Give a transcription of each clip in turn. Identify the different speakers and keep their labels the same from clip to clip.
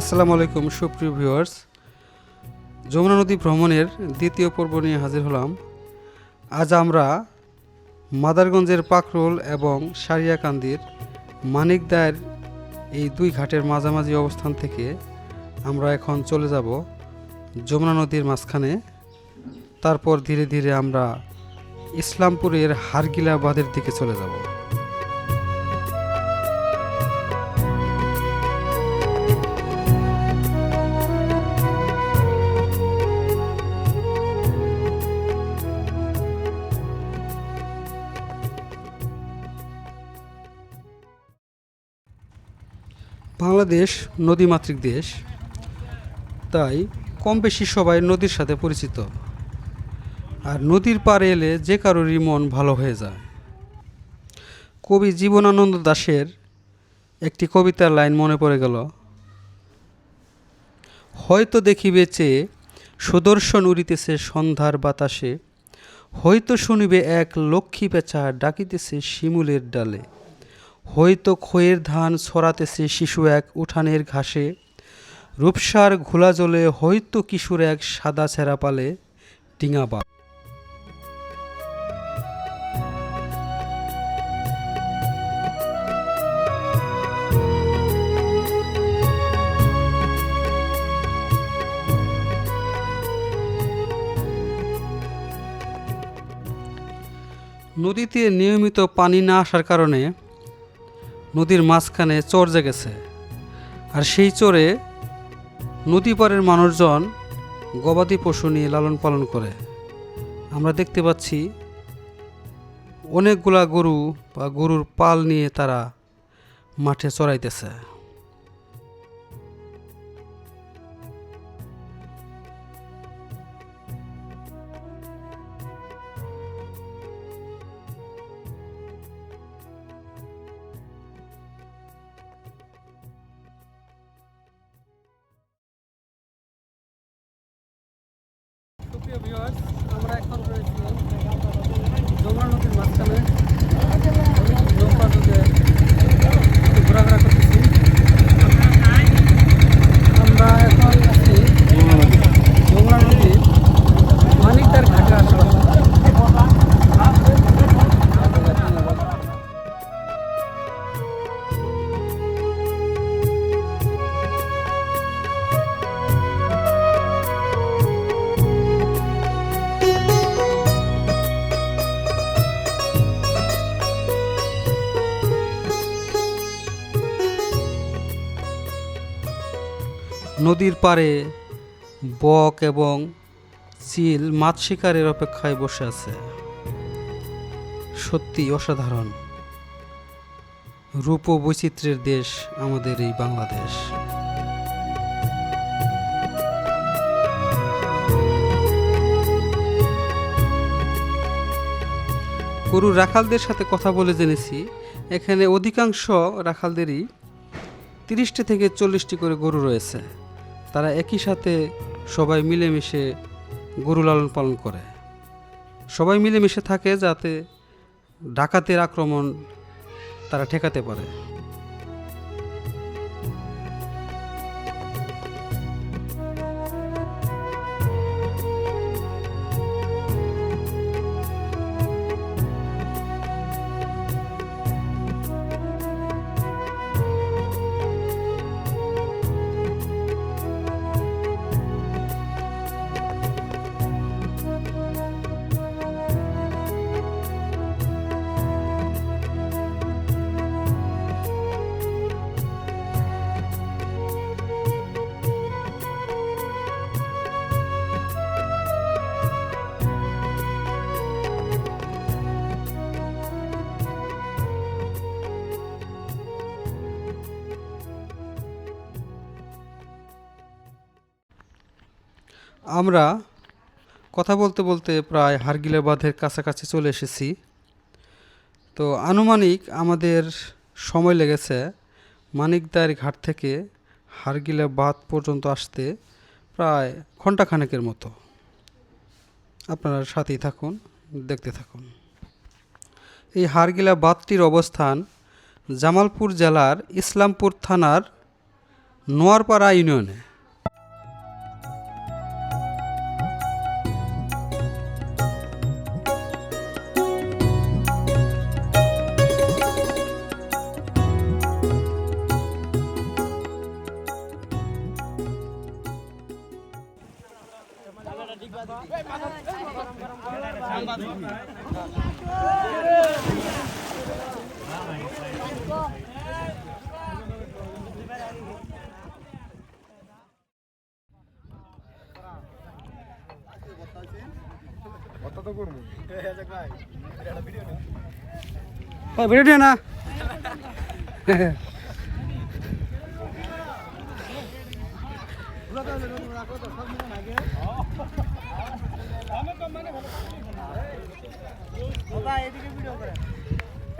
Speaker 1: আসসালামু আলাইকুম, সুপ্রিয় ভিউয়ার্স। যমুনা নদী ভ্রমণের দ্বিতীয় পর্ব নিয়ে হাজির হলাম। আজ আমরা মাদারগঞ্জের পাকরোল এবং সারিয়াকান্দির মানিকদার এই দুই ঘাটের মাঝামাঝি অবস্থান থেকে আমরা এখন চলে যাব যমুনা নদীর মাঝখানে। তারপর ধীরে ধীরে আমরা ইসলামপুরের হারগিলা বাঁধের দিকে চলে যাব। বাংলাদেশ নদীমাতৃক দেশ। তাই কম বেশি সবাই নদীর সাথে পরিচিত। আর নদীর পাড়ে এলে যে কারোরই মন ভালো হয়ে যায়। কবি জীবনানন্দ দাশের একটি কবিতার লাইন মনে পড়ে গেল, হয়তো দেখিবে চেয়ে সুদর্শন উড়িতেছে সন্ধ্যার বাতাসে, হয়তো শুনিবে এক লক্ষ্মী পেঁচা ডাকিতেছে শিমুলের ডালে। হয়তো খয়ের ধান ছড়াতেছে শিশু এক উঠানের ঘাসে। রূপসার ঘোলা জলে হয়তো কিশোর এক সাদা ছেঁড়া পালে ডিঙাবা নদীতে নিয়মিত পানি না আসার কারণে নদীর মাঝখানে চর জেগেছে। আর সেই চরে নদী পাড়ের মানুষজন গবাদি পশু নিয়ে লালন পালন করে। আমরা দেখতে পাচ্ছি অনেকগুলা গরু বা গরুর পাল নিয়ে তারা মাঠে চড়াইতেছে। আমরা এখন রয়েছি যমুনা নদীর মাঝখানে। নৌকা নদীর পাড়ে বক এবং চিল মাছ শিকারের অপেক্ষায় বসে আছে। সত্যি অসাধারণ। রূপ বৈচিত্র্যের দেশ আমাদের এই বাংলাদেশ। গরু রাখালদের সাথে কথা বলে জেনেছি। এখানে অধিকাংশ রাখালদেরই তিরিশটি থেকে চল্লিশটি করে গরু রয়েছে। তারা একই সাথে সবাই মিলেমিশে গরু লালন পালন করে। সবাই মিলেমিশে থাকে যাতে ডাকাতের আক্রমণ তারা ঠেকাতে পারে। আমরা কথা বলতে বলতে প্রায় হারগিলা বাঁধের কাছাকাছি চলে এসেছি। তো আনুমানিক আমাদের সময় লেগেছে মানিকদার ঘাট থেকে হারগিলা বাঁধ পর্যন্ত আসতে প্রায় ঘন্টাখানেকের মতো। আপনারা সাথেই থাকুন, দেখতে থাকুন। এই হারগিলা বাঁধটির অবস্থান জামালপুর জেলার ইসলামপুর থানার নোয়ারপাড়া ইউনিয়নে। ভিডিও না।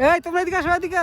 Speaker 1: এই তোমরা এদিকে আসো এদিকে।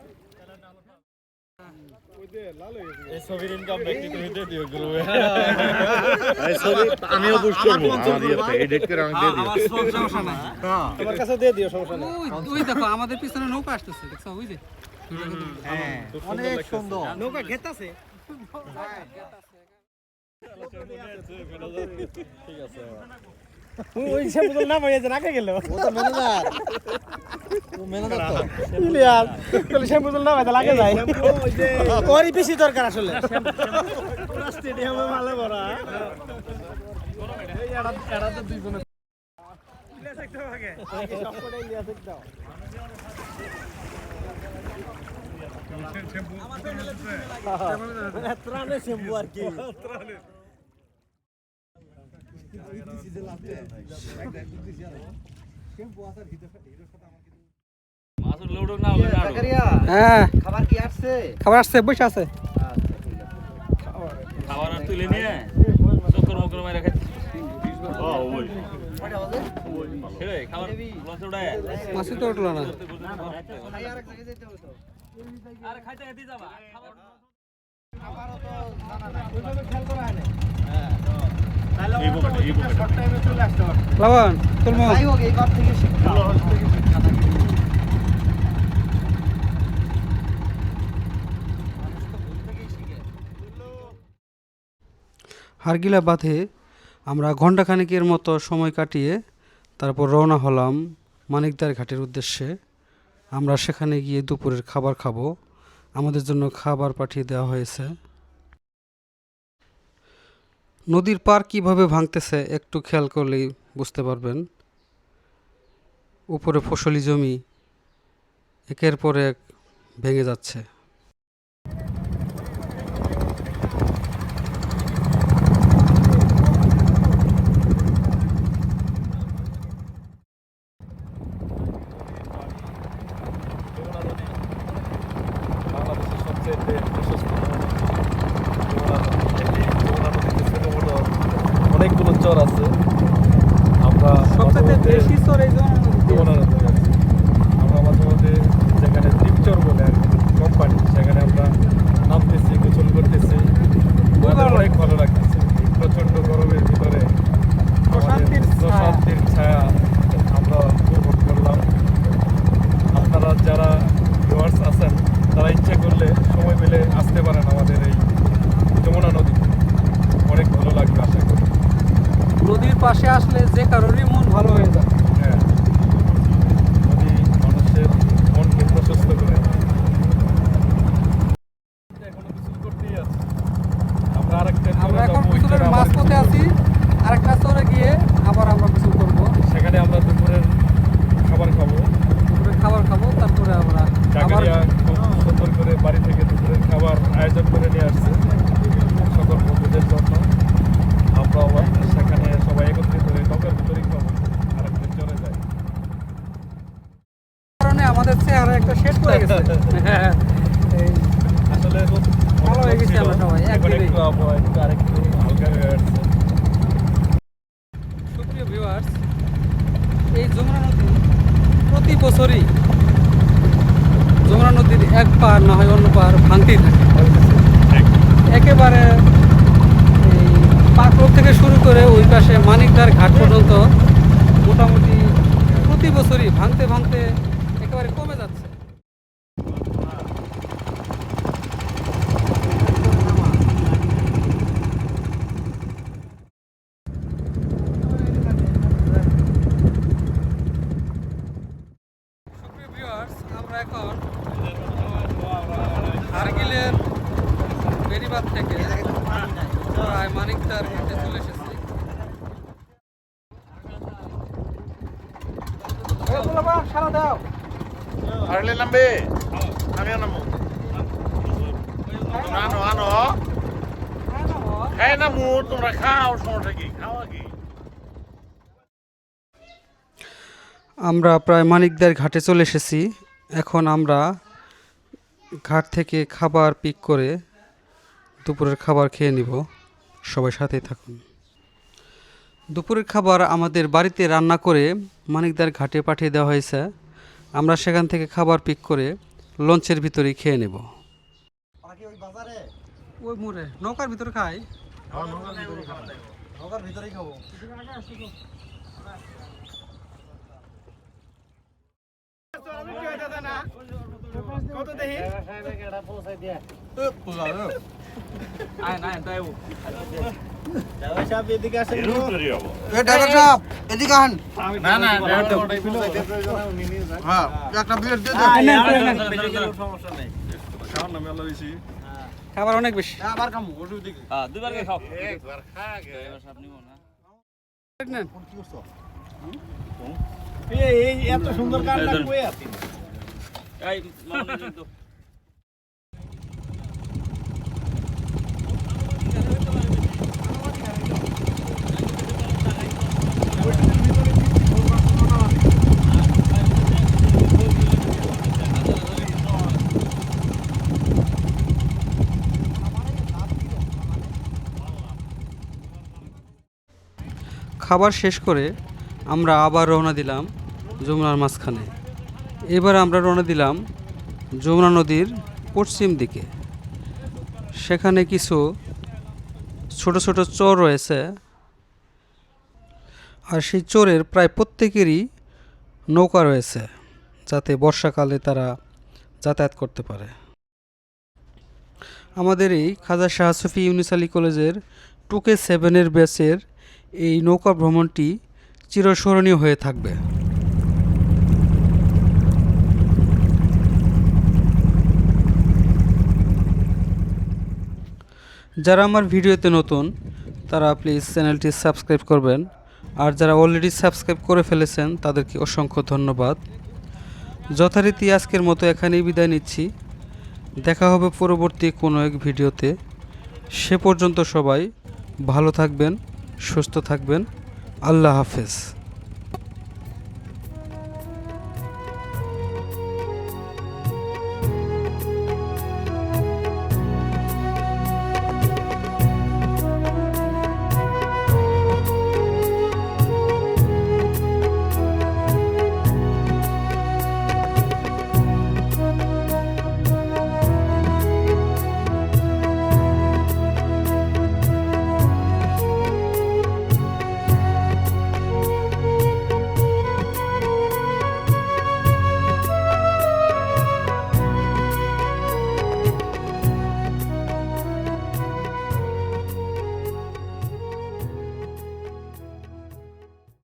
Speaker 2: আমিও পুশ করব। এডিট করে আমাকে দিয়ে দিও।
Speaker 1: সমস্যা নাই।
Speaker 3: আমার কাছে দিয়ে দিও সমস্যা নেই।
Speaker 1: ওই ওই দেখো আমাদের পিছনে নৌকা আসতেছে দেখছ ওই যে।
Speaker 3: অনেক সুন্দর। নৌকা ঘেতাছে ওই সে বদল না ভাই আগে গেল। ও তো ম্যানেজার ও ম্যানেজার তো। ইলিয়াস তাহলে সে বদল না ভাই লাগে যায়। ওরই বেশি দরকার আসলে। পুরো স্টেডিয়ামে ভালো ভরা। এই এড়া এড়া তো দুই বোন ইলিয়াস একটা ভাগে সব করে ইলিয়াস একটা ত্রাণে শ্যাম্পু আর কি।
Speaker 1: হ্যাঁ।
Speaker 3: খাবার কি আসছে?
Speaker 1: খাবার আসছে বসে আছে।
Speaker 4: খাবার আর তুলে নিয়ে চক্কর মকর মারে খাচ্ছি
Speaker 1: মাসি তো উঠল না।
Speaker 4: আরে খাইতে খাইতে যাবা খাবার
Speaker 1: লাবণ তুলমো হারগিলা বাঁধে আমরা ঘণ্টাখানেকের মতো সময় কাটিয়ে তারপর রওনা হলাম মানিকদার ঘাটের উদ্দেশ্যে। আমরা সেখানে গিয়ে দুপুরের খাবার খাব। আমাদের জন্য খাবার পাঠিয়ে দেওয়া হয়েছে। নদীর পার কীভাবে ভাঙতেছে একটু খেয়াল করলেই বুঝতে পারবেন। উপরে ফসলি জমি, একের পর এক ভেঙে যাচ্ছে।
Speaker 5: 对，是塑
Speaker 1: 料。পাশে আসলে যে কারোরই মন ভালো হয়ে যায়
Speaker 5: হ্যাঁ নদী মানুষের মনকে প্রশস্ত করে এখনও কিছু করতেই আছে আমরা আরেকটা
Speaker 1: আমরা
Speaker 5: চরে
Speaker 1: এখন
Speaker 5: যাব, ওই
Speaker 1: পিছনের
Speaker 5: চরে আবার
Speaker 1: মাঝপথে আছি আরেকটা চরে গিয়ে আবার আমরা গোসল করব
Speaker 5: সেখানে আমরা দুপুরের খাবার খাব
Speaker 1: দুপুরে খাবার খাব তারপরে আমরা আবার
Speaker 5: জাকারিয়া খুব সুন্দর করে বাড়ি থেকে দুপুরের খাবার আয়োজন করে নিয়ে আসছে
Speaker 1: আমাদের চেহারা একটা শেড করে গেছে এই যমুনা প্রতি বছরই যমুনা নদীর এক পার না হয় অন্য পার ভাঙতেই থাকে একেবারে পাকড় থেকে শুরু করে ওই পাশে মানিকদার ঘাট পর্যন্ত মোটামুটি প্রতি বছরই ভাঙতে ভাঙতে একেবারে কমে যাচ্ছে সুপ্রিয় ভিউয়ার্স আমরা হারগিলের বেরিবাদ থেকে প্রায় মানিকদার ঘাটে চলে এসেছি। সারা দাও
Speaker 2: আরলে নামবে। আমিও নামো। আনো। আনো খাই নামু। তোমরা খাও সমস্যা কি? খাওয়া কি?
Speaker 1: আমরা প্রায় মানিকদার ঘাটে চলে এসেছি। এখন আমরা ঘাট থেকে খাবার পিক করে দুপুরের খাবার খেয়ে নিব। সবাই সাথেই থাকুন। দুপুরের খাবার আমাদের বাড়িতে রান্না করে মানিকদার ঘাটে পাঠিয়ে দেওয়া হয়েছে। আমরা সেখান থেকে খাবার পিক করে লঞ্চের ভিতরেই খেয়ে নেব। ওই মোড়ে। নৌকার ভিতরে খাই।
Speaker 3: নৌকার ভিতরেই খাব কত দেখি সাহেব এদিকে আসেন
Speaker 2: এরকম তৈরি হব
Speaker 3: ড্রাইভার
Speaker 2: না
Speaker 3: হ্যাঁ
Speaker 5: নামে আল্লাহ বেশি
Speaker 1: খাবার অনেক বেশি।
Speaker 3: আবার এই এত সুন্দর কাঠটা কই আছে?
Speaker 4: এই মামুনি
Speaker 1: খাবার শেষ করে আমরা আবার রওনা দিলাম। যমুনার মাঝখানে। এবার আমরা রওনা দিলাম যমুনা নদীর পশ্চিম দিকে। সেখানে কিছু ছোট ছোট চর রয়েছে। আর সেই চোরের প্রায় প্রত্যেকেরই নৌকা রয়েছে, যাতে বর্ষাকালে তারা যাতায়াত করতে পারে। আমাদের এই খাজা শাহ সুফি ইউনিস আলী কলেজের টুকে সেভেনের ব্যাচের এই নৌকা ভ্রমণটি চিরস্মরণীয় হয়ে থাকবে। যারা আমার ভিডিওতে নতুন, তারা প্লিজ চ্যানেলটি সাবস্ক্রাইব করবেন। আর যারা অলরেডি সাবস্ক্রাইব করে ফেলেছেন, তাদেরকে অসংখ্য ধন্যবাদ। যথারীতি আজকের মতো এখানেই বিদায় নিচ্ছি। দেখা হবে পরবর্তী কোনো এক ভিডিওতে। সে পর্যন্ত সবাই ভালো থাকবেন, সুস্থ থাকবেন। আল্লাহ হাফেজ।